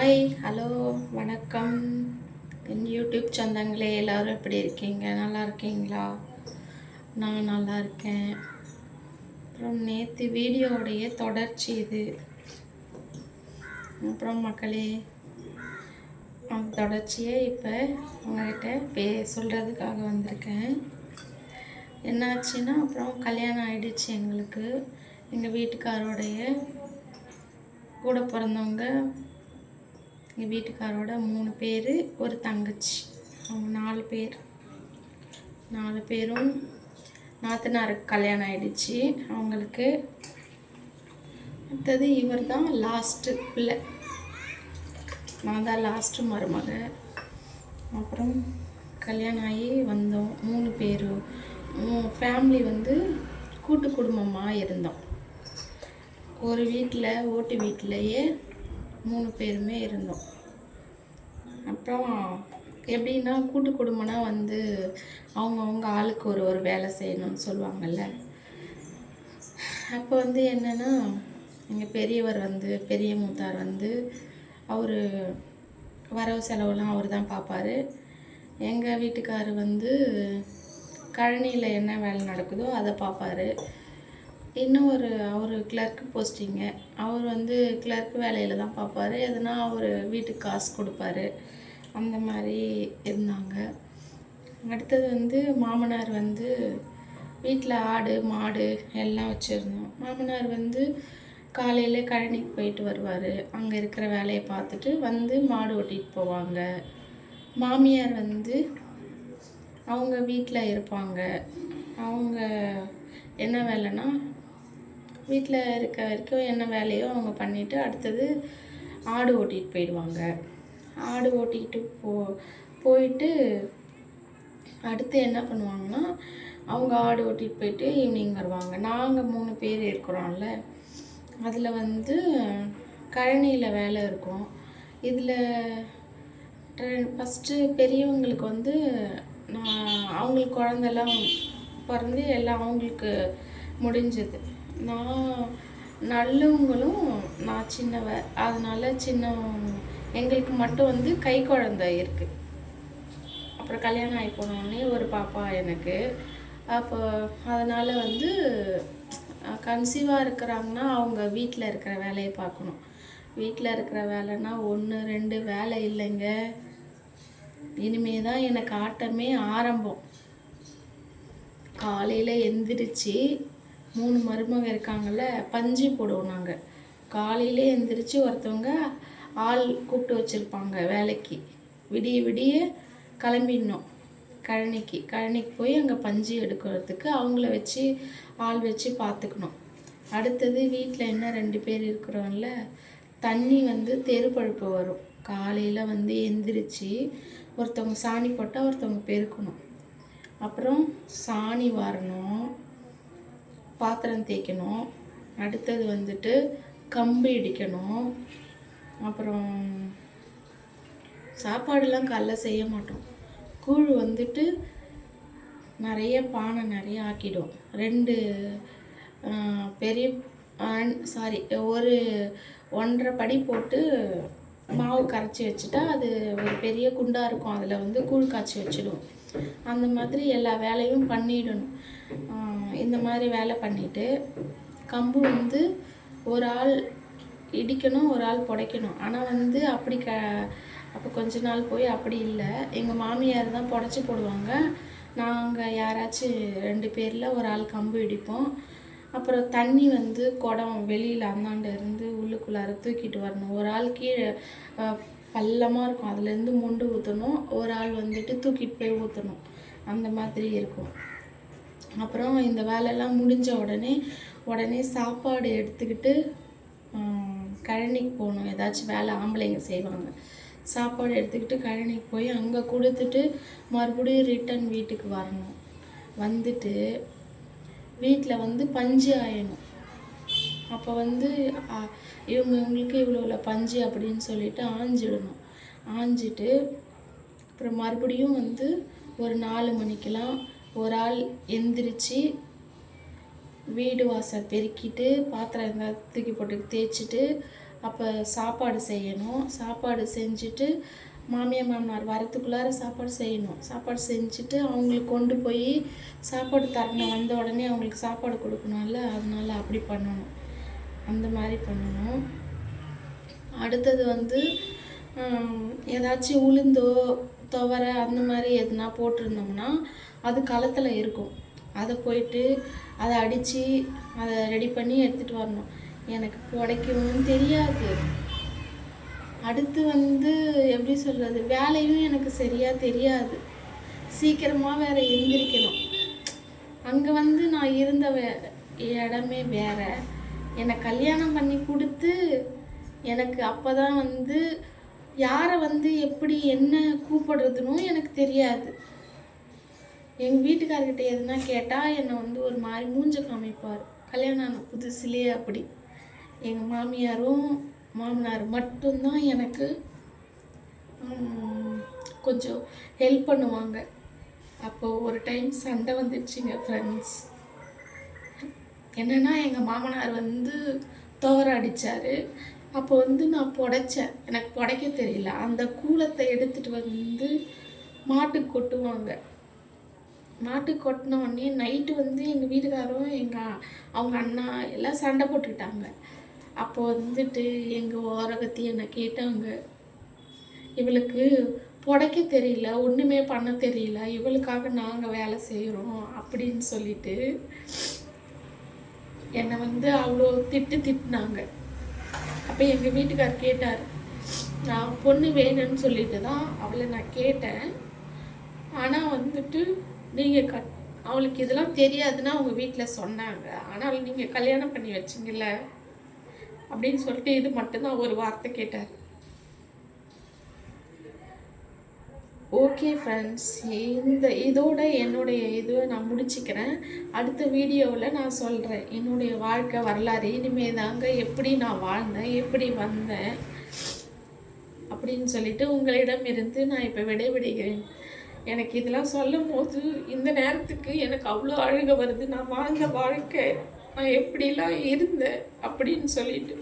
Hi hello வணக்கம். என் YouTube சொந்தங்களே எல்லோரும் எப்படி இருக்கீங்க? நல்லா இருக்கீங்களா? நான் நல்லா இருக்கேன். அப்புறம் நேற்று வீடியோவுடைய தொடர்ச்சி இது. அப்புறம் மக்களே அந்த தொடர்ச்சியே இப்போ உங்கள்கிட்ட பே சொல்கிறதுக்காக வந்திருக்கேன். என்னாச்சுன்னா அப்புறம் கல்யாணம் ஆயிடுச்சு எங்களுக்கு. எங்கள் வீட்டுக்காரோடைய கூட பிறந்தவங்க எங்கள் வீட்டுக்காரோட மூணு பேர் ஒரு தங்கச்சி. அவங்க நாலு பேர். நாலு பேரும் நாத்தனாருக்கு கல்யாணம் ஆகிடுச்சி அவங்களுக்கு அடுத்தது இவர் தான் லாஸ்ட்டு பிள்ளை. நான் தான் லாஸ்ட்டு மருமக. அப்புறம் கல்யாணம் ஆகி வந்தோம். மூணு பேர். ஃபேமிலி வந்து கூட்டு குடும்பமாக இருந்தோம். ஒரு வீட்டில் ஓட்டு வீட்டிலையே மூணு பேருமே இருந்தோம். அப்புறம் எப்படின்னா கூட்டு குடும்பம்னா வந்து அவங்கவுங்க ஆளுக்கு ஒரு ஒரு வேலை செய்யணும்னு சொல்லுவாங்கல்ல. அப்போ வந்து என்னென்னா எங்கள் பெரியவர் வந்து பெரிய மூத்தார் வந்து அவர் வரவு செலவுலாம் அவர் தான் பார்ப்பார். எங்கள் வீட்டுக்கார் வந்து கழனியில் என்ன வேலை நடக்குதோ அதை பார்ப்பாரு. இன்னும் ஒரு அவர் கிளர்க்கு போஸ்டிங்கு அவர் வந்து கிளர்க் வேலையில் தான் பார்ப்பாரு எதுனா அவர் வீட்டுக்கு காசு கொடுப்பாரு. அந்த மாதிரி இருந்தாங்க. அடுத்தது வந்து மாமனார் வந்து வீட்டில் ஆடு மாடு எல்லாம் வச்சுருந்தோம். மாமனார் வந்து காலையில் கழனிக்கு போயிட்டு வருவார். அங்கே இருக்கிற வேலையை பார்த்துட்டு வந்து மாடு ஓட்டிகிட்டு போவாங்க. மாமியார் வந்து அவங்க வீட்டில் இருப்பாங்க. அவங்க என்ன வேலைன்னா வீட்டில் இருக்க வரைக்கும் என்ன வேலையோ அவங்க பண்ணிவிட்டு அடுத்தது ஆடு ஓட்டிகிட்டு போயிடுவாங்க. ஆடு ஓட்டிக்கிட்டு போ போயிட்டு அடுத்து என்ன பண்ணுவாங்கன்னா அவங்க ஆடு ஓட்டிகிட்டு போயிட்டு ஈவினிங் வருவாங்க. நாங்கள் மூணு பேர் இருக்கிறோம்ல. அதில் வந்து கழனியில் வேலை இருக்கும். இதில் ஃபஸ்ட்டு பெரியவங்களுக்கு வந்து நான் அவங்களுக்கு குழந்தெல்லாம் பிறந்து எல்லாம் அவங்களுக்கு முடிஞ்சது. நான் நல்லவங்களும் நான் சின்னவ அதனால சின்ன எங்களுக்கு மட்டும் வந்து கை குழந்த இருக்குது அப்புறம் கல்யாணம் ஆகி போனோடனே ஒரு பாப்பா எனக்கு. அப்போ அதனால் வந்து கன்சீவாக இருக்கிறாங்கன்னா அவங்க வீட்டில் இருக்கிற வேலையை பார்க்கணும். வீட்டில் இருக்கிற வேலைன்னா ஒன்று ரெண்டு வேலை இல்லைங்க. இனிமே தான் எனக்கு ஆட்டமே ஆரம்பம். காலையில் எந்திரிச்சு மூணு மருமக இருக்காங்கல்ல பஞ்சு போடுவோம் நாங்கள் காலையிலே எந்திரிச்சு ஒருத்தவங்க ஆள் கூப்பிட்டு வச்சுருப்பாங்க வேலைக்கு. விடிய விடிய கிளம்பிடணும். கழனிக்கு. கழனிக்கு போய் அங்கே பஞ்சு எடுக்கிறதுக்கு அவங்கள வச்சு ஆள் வச்சு பார்த்துக்கணும். அடுத்தது வீட்டில் என்ன ரெண்டு பேர் இருக்கிறோம்ல தண்ணி வந்து தெருப்பழுப்பு வரும். காலையில் வந்து எந்திரிச்சு ஒருத்தவங்க சாணி போட்டால் ஒருத்தவங்க பெருக்கணும். அப்புறம் சாணி வரணும். பாத்திரம் தேய்க்கணும். அடுத்தது வந்துட்டு கம்பு இடிக்கணும். அப்புறம் சாப்பாடுலாம் காலைல செய்ய மாட்டோம். கூழ் வந்துட்டு நிறைய பானை நிறைய ஆக்கிடும். ரெண்டு பெரிய சாரி ஒரு ஒன்றரை படி போட்டு மாவு கரைச்சி வச்சுட்டா அது ஒரு பெரிய குண்டாக இருக்கும். அதில் வந்து கூழ் காய்ச்சி வச்சிடும். அந்த மாதிரி எல்லா வேலையும் பண்ணிடணும். இந்த மாதிரி வேலை பண்ணிவிட்டு கம்பு வந்து ஒரு ஆள் இடிக்கணும் ஒரு ஆள் புடைக்கணும். ஆனால் வந்து அப்படி க அப்போ கொஞ்ச நாள் போய் அப்படி இல்லை. எங்கள் மாமியார் தான் புடச்சி போடுவாங்க. நாங்கள் யாராச்சும் ரெண்டு பேரில் ஒரு ஆள் கம்பு இடிப்போம். அப்புறம் தண்ணி வந்து குடம் வெளியில் அந்தாண்ட இருந்து உள்ளுக்குள்ளார தூக்கிட்டு வரணும். ஒரு ஆள் கீழே பள்ளமாக இருக்கும். அதுலேருந்து முண்டு ஊற்றணும் ஒரு ஆள் வந்துட்டு தூக்கிட்டு போய் ஊற்றணும் அந்த மாதிரி இருக்கும். அப்புறம் இந்த வேலையெல்லாம் முடிஞ்ச உடனே உடனே சாப்பாடு எடுத்துக்கிட்டு கழனிக்கு போகணும். ஏதாச்சும் வேலை ஆம்பளைங்க செய்வாங்க. சாப்பாடு எடுத்துக்கிட்டு கழனிக்கு போய் அங்கே கொடுத்துட்டு மறுபடியும் ரிட்டன் வீட்டுக்கு வரணும். வந்துட்டு வீட்டில் வந்து பஞ்சு ஆயணும். அப்போ வந்து இவங்க இவங்களுக்கு இவ்வளோ பஞ்சு அப்படின்னு சொல்லிட்டு ஆஞ்சிடணும். ஆஞ்சிட்டு அப்புறம் மறுபடியும் வந்து ஒரு நாலு மணிக்கெலாம் ஒரு ஆள் எந்திரிச்சு வீடு வாசல் பெருக்கிட்டு பாத்திரம் இருந்தால் தூக்கி போட்டு தேய்ச்சிட்டு அப்போ சாப்பாடு செய்யணும். சாப்பாடு செஞ்சுட்டு மாமியார் மாமனார் வரத்துக்குள்ளார சாப்பாடு செய்யணும். சாப்பாடு செஞ்சுட்டு அவங்களுக்கு கொண்டு போய் சாப்பாடு தரணும். வந்த உடனே அவங்களுக்கு சாப்பாடு கொடுக்கணும்ல அதனால அப்படி பண்ணணும். அந்த மாதிரி பண்ணணும். அடுத்தது வந்து ஏதாச்சும் உளுந்தோ துவரை அந்த மாதிரி எதுனா போட்டிருந்தோம்னா அது களத்தில் இருக்கும். அதை போயிட்டு அதை அடித்து அதை ரெடி பண்ணி எடுத்துகிட்டு வரணும். எனக்கு புடைக்கவும் தெரியாது. அடுத்து வந்து எப்படி சொல்கிறது வேலையும் எனக்கு சரியாக தெரியாது. சீக்கிரமாக வேற எழுந்திரிக்கணும் அங்கே வந்து நான் இருந்த வே இடமே வேற. என்னை கல்யாணம் பண்ணி கொடுத்து எனக்கு அப்போ தான் வந்து யாரை வந்து எப்படி என்ன கூப்பிடுறதுனும் எனக்கு தெரியாது. எங்கள் வீட்டுக்காரர்கிட்ட எதுனா கேட்டால் என்னை வந்து ஒரு மாதிரி மூஞ்ச காமிப்பார். கல்யாணம் ஆன புதுசுலேயே அப்படி. எங்கள் மாமியாரும் மாமனார் மட்டும்தான் எனக்கு கொஞ்சம் ஹெல்ப் பண்ணுவாங்க. அப்போது ஒரு டைம் சண்டை வந்துடுச்சுங்க ஃப்ரெண்ட்ஸ் என்னன்னா எங்கள் மாமனார் வந்து துவர அடித்தார் அப்போ வந்து நான் புடைச்சேன். எனக்கு புடைக்க தெரியல. அந்த கூலத்தை எடுத்துகிட்டு வந்து மாட்டுக்கு கொட்டுவாங்க. மாட்டுக்கு கொட்டின உடனே நைட்டு வந்து எங்கள் வீட்டுக்காரரும் எங்கள் அவங்க அண்ணா எல்லாம் சண்டை போட்டுக்கிட்டாங்க. அப்போ வந்துட்டு எங்கள் ஓரகத்தி என்னை கேட்டாங்க இவளுக்கு புடைக்க தெரியல ஒன்றுமே பண்ண தெரியல இவளுக்காக நாங்கள் வேலை செய்கிறோம் அப்படின்னு சொல்லிட்டு என்னை வந்து அவ்வளோ திட்டு திட்டினாங்க. அப்போ எங்கள் வீட்டுக்கார் கேட்டார். நான் பொண்ணு வேணும்னு சொல்லிட்டு தான் அவளை நான் கேட்டேன். ஆனால் வந்துட்டு நீங்கள் கட் அவளுக்கு இதெல்லாம் தெரியாதுன்னு அவங்க வீட்டில் சொன்னாங்க. ஆனால் நீங்கள் கல்யாணம் பண்ணி வச்சிங்கல்ல? அப்படின்னு சொல்லிட்டு இது மட்டும்தான் ஒரு வார்த்தை கேட்டார். ஓகே ஃப்ரெண்ட்ஸ் இந்த இதோட என்னுடைய இதுவை நான் முடிச்சுக்கிறேன். அடுத்த வீடியோவில் நான் சொல்கிறேன் என்னுடைய வாழ்க்கை வரலாறு. இனிமே தாங்க எப்படி நான் வாழ்ந்தேன் எப்படி வந்தேன் அப்படின்னு சொல்லிட்டு உங்களிடம் இருந்து நான் இப்போ விடைவிடுகிறேன் எனக்கு இதெல்லாம் சொல்லும் போது இந்த நேரத்துக்கு எனக்கு அவ்வளோ அழுக வருது. நான் வாழ்ந்த வாழ்க்கை நான் எப்படிலாம் இருந்தேன் அப்படின்னு சொல்லிட்டு.